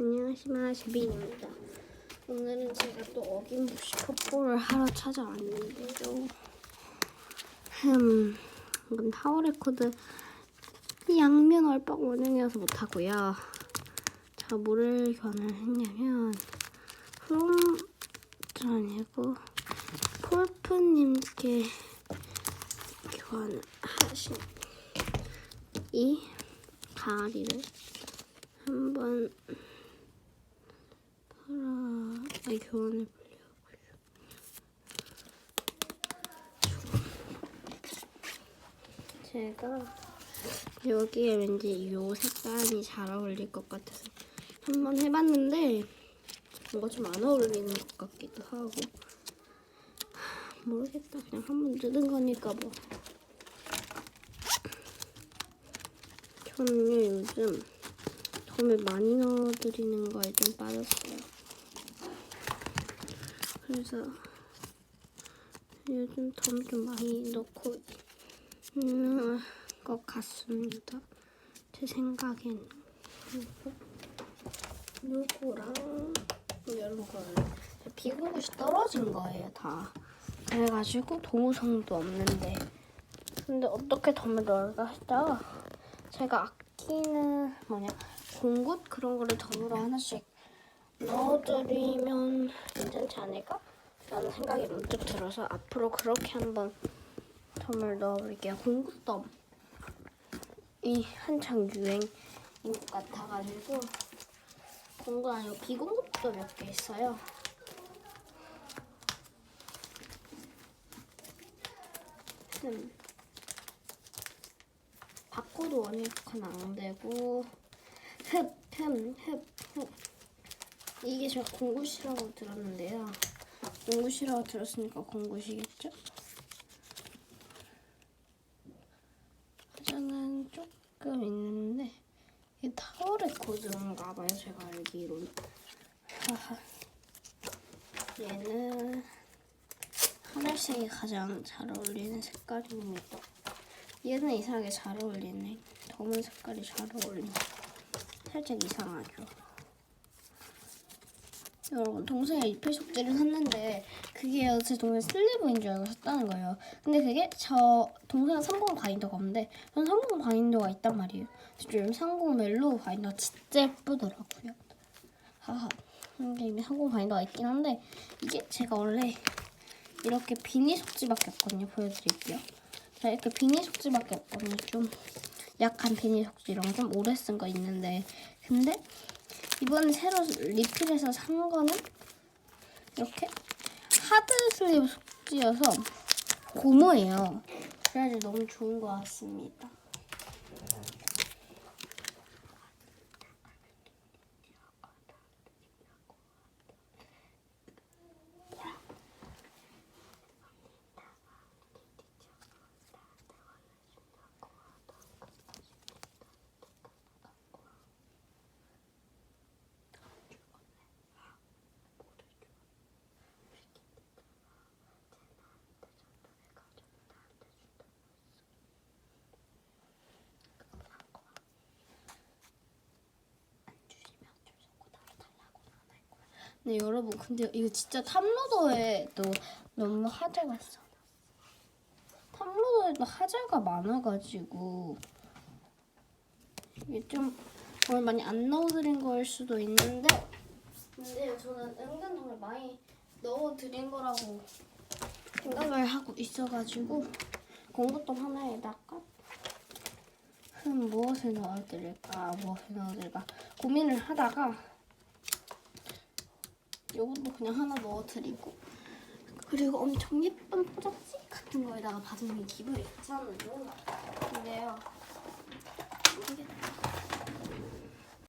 안녕하십니까 제빈입니다. 오늘은 제가 또 어김없이 뽀뽀를 하러 찾아왔는데요. 흠, 이건 타워 레코드 양면 얼빵 원형이어서 못하고요. 자, 뭐를 교환을 했냐면 프롬 아니고 폴프님께 교환을 하신 이 가리를 한번 팔아 아니 교환을 제가 여기에 왠지 요 색깔이 잘 어울릴 것 같아서 한번 해봤는데 뭔가 좀 안 어울리는 것 같기도 하고. 하, 모르겠다. 그냥 한번 뜯은 거니까 뭐. 저는요 요즘 덤을 많이 넣어드리는 거에 좀 빠졌어요 그래서 요즘 덤 좀 많이 넣고 있는 것 같습니다. 제 생각에는 그리고 요거랑 이런 거를 비공굿이 떨어진 거예요 다. 그래가지고 도우성도 없는데. 근데 어떻게 덤을 넣을까 했다가 제가 아끼는 뭐냐 공굿 그런 거를 덤으로 하나씩 넣어드리면 괜찮지 않을까? 라는 생각이 문득 들어서 앞으로 그렇게 한번 덤을 넣어볼게요 공굿 덤이 한창 유행인 것 같아가지고 공구 아니고 비공급도 몇 개 있어요. 음. 바코드 원유칸 안 되고 흡, 흠, 흡, 흡. 이게 제가 공구시라고 들었는데요. 공구시라고 들었으니까 공구시겠죠? 화장은 조금 있는데 이게 타워 레코드인가 봐요 제가 알기로는. 얘는 하늘색이 가장 잘 어울리는 색깔입니다 얘는 이상하게 잘 어울리네 검은 색깔이 잘 어울리네 살짝 이상하죠 여러분 동생이 리필 속지를 샀는데 그게 제 동생 슬리브인 줄 알고 샀다는 거예요. 근데 그게 저 동생 상공 바인더가 없는데 전 상공 바인더가 있단 말이에요. 요즘 상공 멜로우 바인더 진짜 예쁘더라고요. 하하. 근데 이미 상공 바인더가 있긴 한데 이게 제가 원래 이렇게 비니 속지밖에 없거든요. 보여드릴게요. 자, 이렇게 비니 속지밖에 없거든요. 좀 약한 비니 속지 이런 거좀 오래 쓴 거 있는데 근데 이번에 새로 리필해서 산 거는 이렇게 하드 슬립 속지여서 고무예요. 그래가지고 너무 좋은 것 같습니다. 네 여러분 근데 이거 진짜 탑로더에도 너무 화제가 있어. 탑로더에도 화제가 많아가지고 이게 좀 정말 많이 안 넣어드린 거일 수도 있는데 근데 저는 은근 정말 많이 넣어드린 거라고 생각을 하고 있어가지고 공부동 하나에다가 흠 무엇을 넣어드릴까 무엇을 넣어드릴까 고민을 하다가 요것도 그냥 하나 넣어드리고 그리고 엄청 예쁜 포장지 같은 거에다가 받으면 기분이 괜찮아요. 근데요 이게